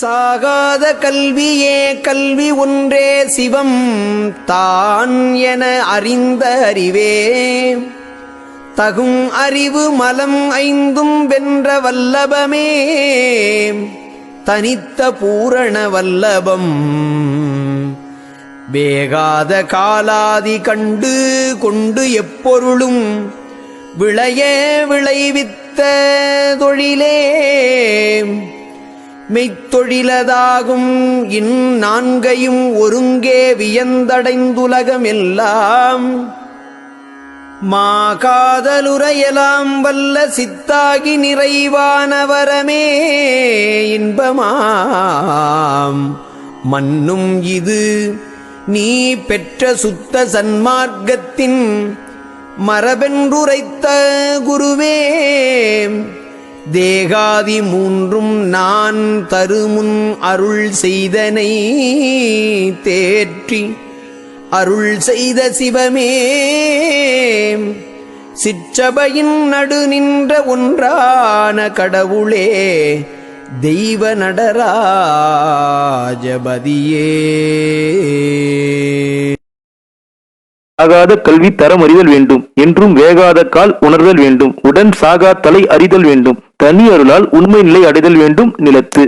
சாகாத கல்வியே கல்வி ஒன்றே சிவம். தான் என அறிந்த அறிவே. தகும் அறிவு மலம் ஐந்தும் வென்ற வல்லபமே. தனித்த பூரண வல்லபம். வேகாத காலாதி கண்டு கொண்டு எப்பொருளும். விளைய விளைவித்த தொழிலே. மெய்த்தொழிலதாகும். இந்நான்கையும் ஒருங்கே வியந்தடைந்துலகமெல்லாம். மாகாதலுரையலாம் வல்ல சித்தாகி நிறைவானவரமே இன்பமாம். மன்னும் இது நீ பெற்ற சுத்த சன்மார்க்கத்தின் மரபென்றுரைத்த குருவே. தேகாதி மூன்றும் நான் தருமுன் அருள் செய்தனை தேற்றி அருள் செய்த சிவமே. சிற்றபையின் நடு நின்ற ஒன்றான கடவுளே தெய்வ நடராஜபதியே. ஆகாத கல்வி தரம் அறிதல் வேண்டும். என்றும் வேகாத கால் உணர்தல் வேண்டும். உடன் சாகா தலை அறிதல் வேண்டும். தனி அருளால் உண்மை நிலை அடைதல் வேண்டும் நிலத்து.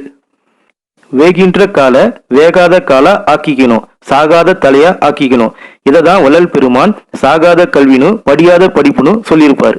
வேகின்ற கால வேகாத காலா ஆக்கிக்கணும் சாகாத தலையா ஆக்கிக்கணும் இததான் வள்ளல் பெருமான் சாகாத கல்வினு படியாத படிப்புனு சொல்லியிருப்பாரு.